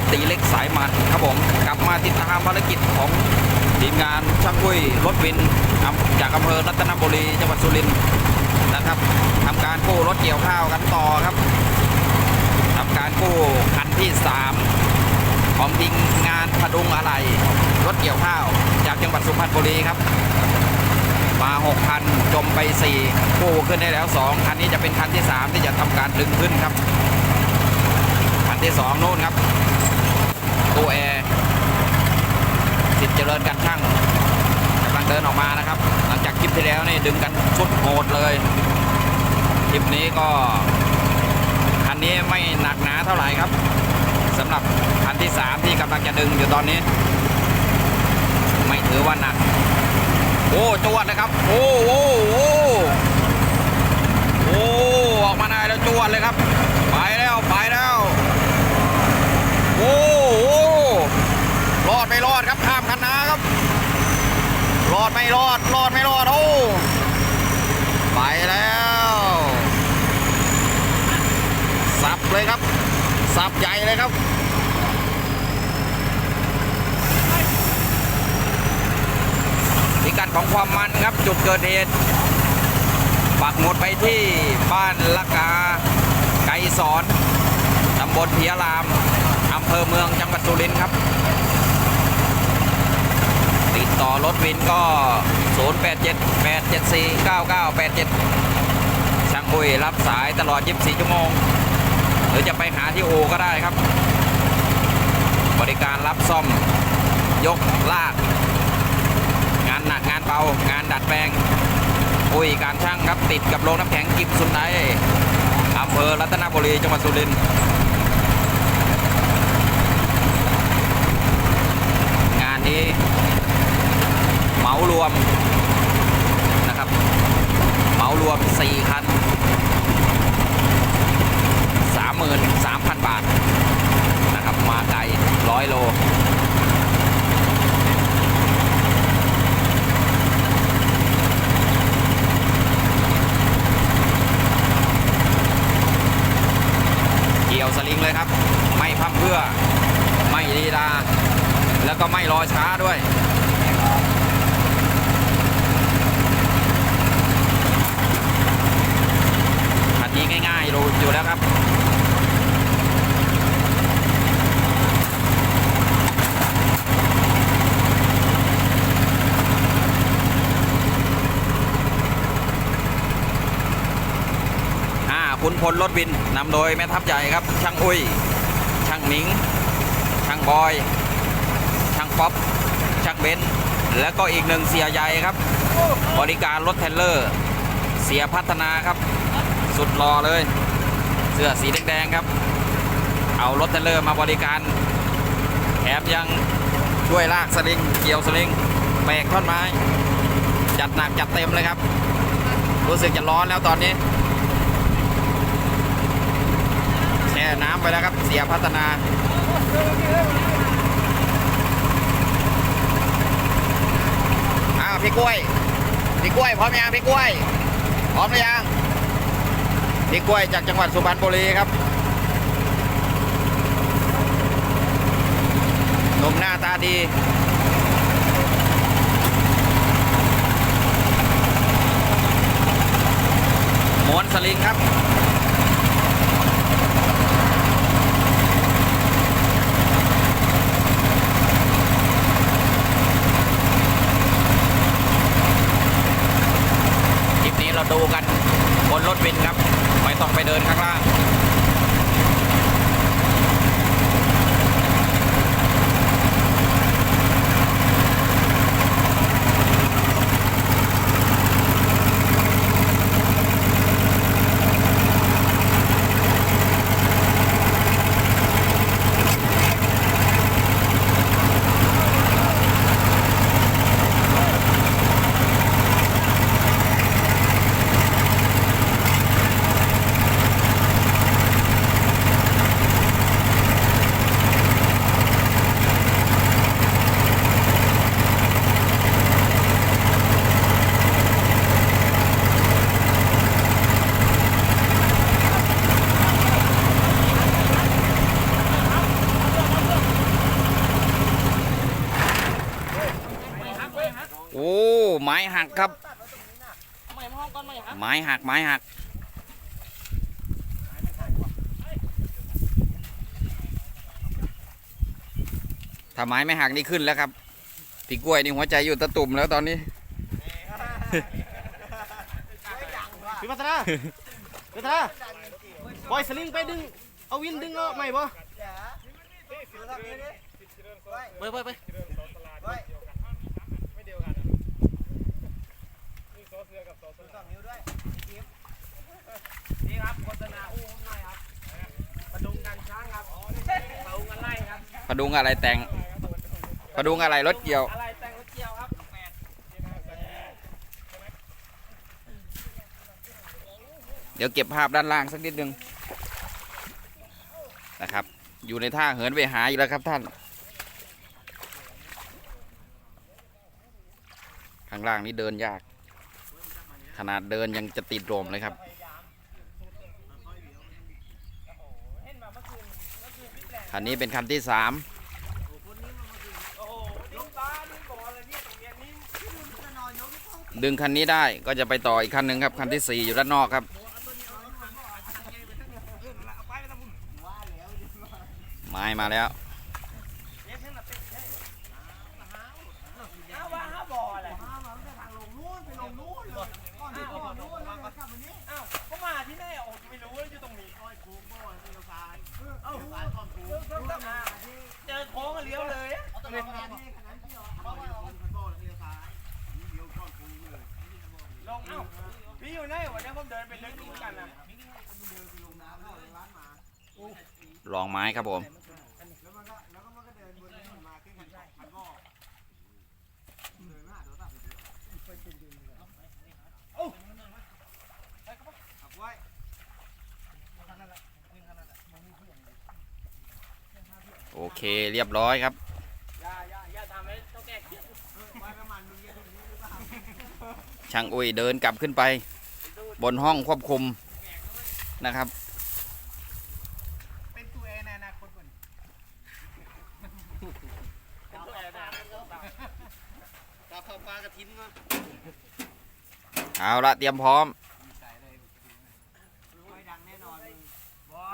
บตีเล็กสายมันครับผมกลับมาติดตามภารกิจของทีมงานช่างกุ้ยรถวินจากอำเภอรัตนบุรีจังหวัดสุรินทร์นะครับทำการกู้รถเกี่ยวข้าวกันต่อครับทำการกู้คันที่ 3 ของทีมงานพดุงอะไรรถเกี่ยวข้าว จากจังหวัดสุพรรณบุรีครับ มา6คันจมไป 4 กู้ขึ้นได้แล้ว 2 คันนี้จะเป็นคันที่ 3 ที่จะทำการดึงขึ้นครับคันที่2นู่นครับ ตู้แอร์สิทธิ์เจริญกันช่างกำลังเดินออกมานะครับ หลังจากคลิปที่แล้วนี่ดึงกันชุดโหดเลยคลิปนี้ก็คันนี้ไม่หนักหนาเท่าไหร่ครับสำหรับคันที่3ที่กำลังจะดึงอยู่ตอนนี้ ไม่ถือว่าหนัก โอ้จวดนะครับ โอ้โอ้โอ้โอ้ออกมาได้แล้วจวดเลยครับ ไปแล้วไปแล้ว โอ้โอ้รอดไม่รอดครับข้ามคันนาครับ ร อดไม่รอด รอดไม่รอด โอ้ ไปแล้ว สับเลยครับ สับใหญ่เลยครับพิกัดของความมันครับจุดเกิดเหตุปักหมุดไปที่บ้านละกา ไกรสอนตำบลเพียรามอำเภอเมืองจังหวัดสุรินทร์ครับ ติดต่อร ถวินก็ 087 874 9987 ช่างบุยรับสายตลอด 24 ชั่วโมง หรือจะไปหาที่โอก็ได้ครับ บริการรับซ่อม ยกลาก งานหนักงานเบา งานดัดแปลง อุ้ยการช่างครับติดกับโรงน้ำแข็งกิมสุนไดอำเภอรัตนบุรีจังหวัดสุรินทร์งานนี้เหมาร วมนะครับเหมารวม 4 คัน 33,000 บาทนะครับมาไกลร้อยโลเกี่ยวสลิงเลยครับ ไม่พั่มเพื่อไม่ลีลาแล้วก็ไม่รอช้าด้วย นี้ง่ายๆรู้อยู่แล้วครับอาคุณพลรถวินนำโดยแม่ทัพใหญ่ครับ ช่างอุ้ย ช่างหมิง ช่างบอย ช่างป๊อป ช่างเบนแล้วก็อีกหนึ่งเสียใหญ่ครับ บริการรถเทรลเลอร์ เสียพัฒนาครับ สุดรอเลย เสื้อสีแดงๆครับ เอารถเทรลเลอร์มาบริการแถมยังช่วยลากสลิงเกี่ยวสลิงแบกท่อนไม้ จัดหนักจัดเต็มเลยครับ รู้สึกจะร้อนแล้วตอนนี้แช่น้ำไปแล้วครับเสียพัฒนาอ้าวพี่กล้วย พี่กล้วยพร้อมยังพี่กล้วย พร้อมหรือยัง พี่กล้วยจากจังหวัดสุพรรณบุรีครับหนุ่มหน้าตาดีม้วนสลิงครับคลิปนี้เราดูกันบนรถวินครับ ไม่ ต้องไปเดินข้างล่าง หักครับ ไม่ห้องก่อนไม่ครับไม้หักไม้หักถ้าไม้ไม่หักนี่ขึ้นแล้วครับพี่กล้วยนี่หัวใจอยู่ตะตุ่มแล้วตอนนี้พี่พัฒนาพัฒนาปล่อยสลิงไปดึง เอาวินดึงเอาไม่บ่ไปไปไป นี่ครับโฆษณาอู้หน่อยครับประดุงกันช้างครับประดุงอะไรครับพดุงอะไรแต่งพดุงอะไรรถเกี่ยว อะไรแต่งรถเกี่ยวครับแปดเดี๋ยวเก็บภาพด้านล่างสักนิดนึงนะครับ อยู่ในท่าเหินไปหาอีกแล้วครับท่านข้างล่างนี่เดินยาก ขนาดเดินยังจะติดลมเลยครับคันนี้เป็นคันที่สามดึงคันนี้ได้ก็จะไปต่ออีกคันหนึ่งครับ คันที่สี่อยู่ด้านนอกครับ ไม้มาแล้ว ลเลยวซ้ายเลี้ยวก่องเลยลงเอ้าพี่อยู่ไหนวันนี้ผมเดินไปลึกเหมือนกันนะลองไม้ครับผมโอเคเรียบร้อยครับ อย่าอย่าอย่าทำให้เท่าแก่เครียด ช่างอุ้ยเดินกลับขึ้นไป บนห้องควบคุมนะครับเอาละเตรียมพร้อมดังแน่นอนว้า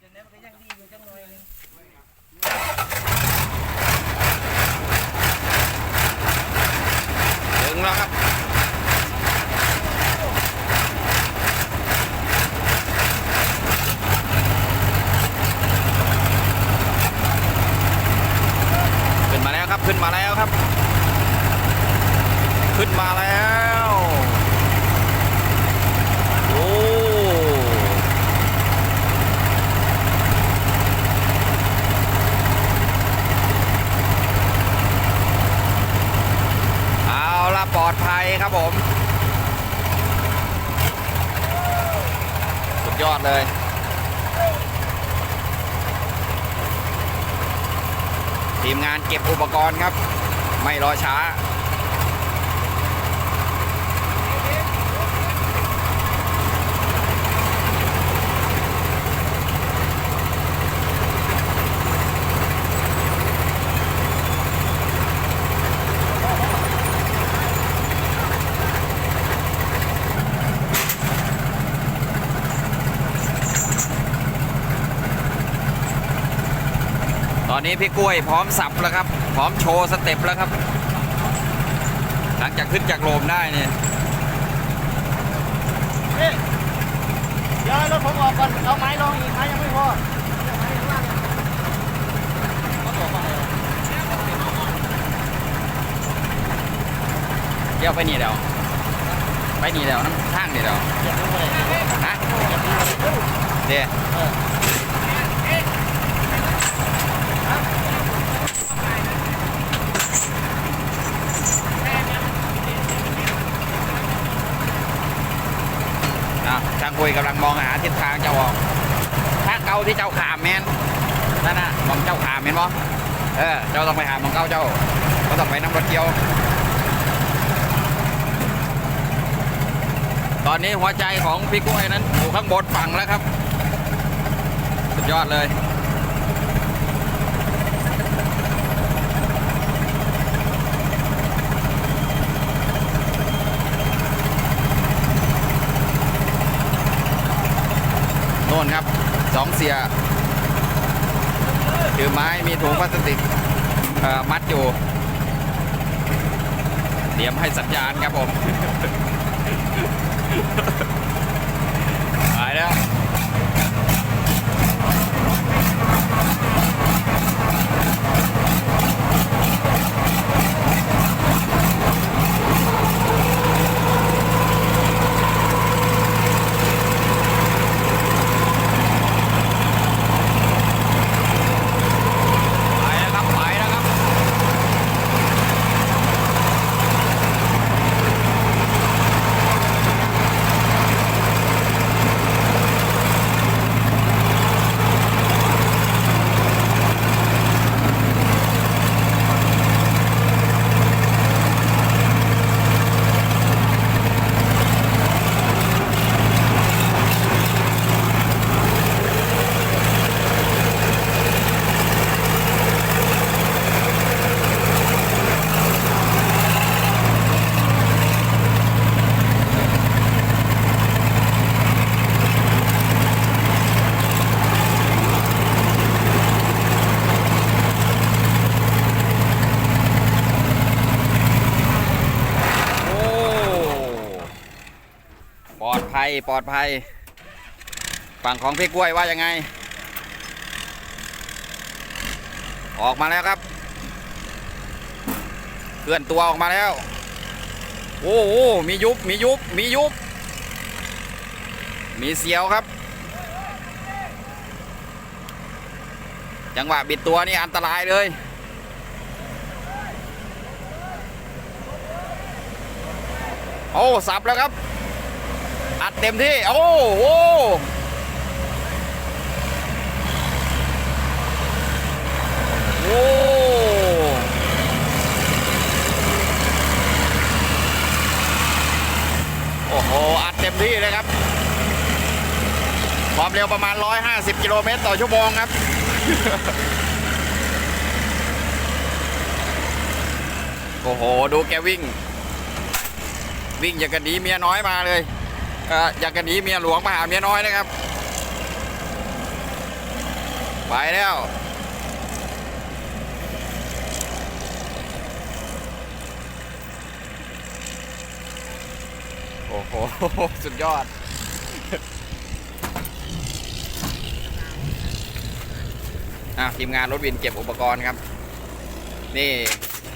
อย่างนี้มันก็ยังดีอยู่จังเลย ถึ งแล้วครับขึ้นมาแล้วครับ ขึ้นมาแล้วครับ ขึ้นมาแล้ว โอ้ เอาละปลอดภัย ครับผม สุดยอดเลย ทีมงานเก็บอุปกรณ์ครับ ไม่รอช้า ต อนนี้พี่กล้วยพร้อมสับแล้วครับ พร้อมโชว์สเต็ปแล้วครับ หลังจากขึ้นจากโลมได้เนี่ยเดี๋ยวรถผมออกก่อน เอาไม้ลงอีกไม้ยังไม่พอเดี๋ยวไปนี่เดี๋ยวไปนี่เดี๋ยวน้ำทางนี่เดี๋ยวฮะเดี๋ยวอะ ช่างคุยกำลังมองหาทิศทางเจะออกทาเกาที่เจ้าขามแมนนั่นนะมองเจ้าขามเห็นบ่เออเจ้าต้องไปหามองเก้าเจ้าก็ต้องไปนั่งรถเกี่ยว ตอนนี้หัวใจของพี่กล้วยนั้นอยู่ข้างบนฝั่งแล้วครับ สุดยอดเลย น่นครับสองเสียถือไม้มีถุงพลาสติกมัดอยู่เตรียมให้สัญญาณครับผมไปแล้ว ไปแล้วครับ ไปแล้วครับ โอ้ ปลอด ภัยปลอดภัย ฝั่งของพี่กล้วยว่ายังไง ออกมาแล้วครับ เคลื่อนตัวออกมาแล้ว โอ้โหมียุบมียุบมียุบ มีเสียวครับ จังหวะบิดตัวนี่อันตรายเลยโอ้ สับแล้วครับ เต็มที่ โอ้โหโอ้โอ้โห อัดเต็มที่เลยครับ ความเร็วประมาณ 150 กิโลเมตรต่อชั่วโมงครับโอ้โห ดูแกวิ่ง วิ่งอย่างกันหนีเมียน้อยมาเลย อยางกันหนีเมียหลวงมาหาเมียน้อยนะครับ ไปแล้วโอ้โห สุดยอด อะทีมงานรถวินเก็บอุปกรณ์ครับ นี่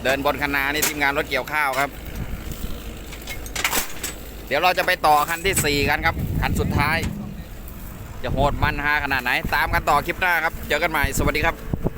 เดินบนคันนานี่ทีมงานรถเกี่ยวข้าวครับ เดี๋ยวเราจะไปต่อคันที่ 4 กันครับ คันสุดท้าย จะโหดมันฮาขนาดไหน ตามกันต่อคลิปหน้าครับ เจอกันใหม่ สวัสดีครับ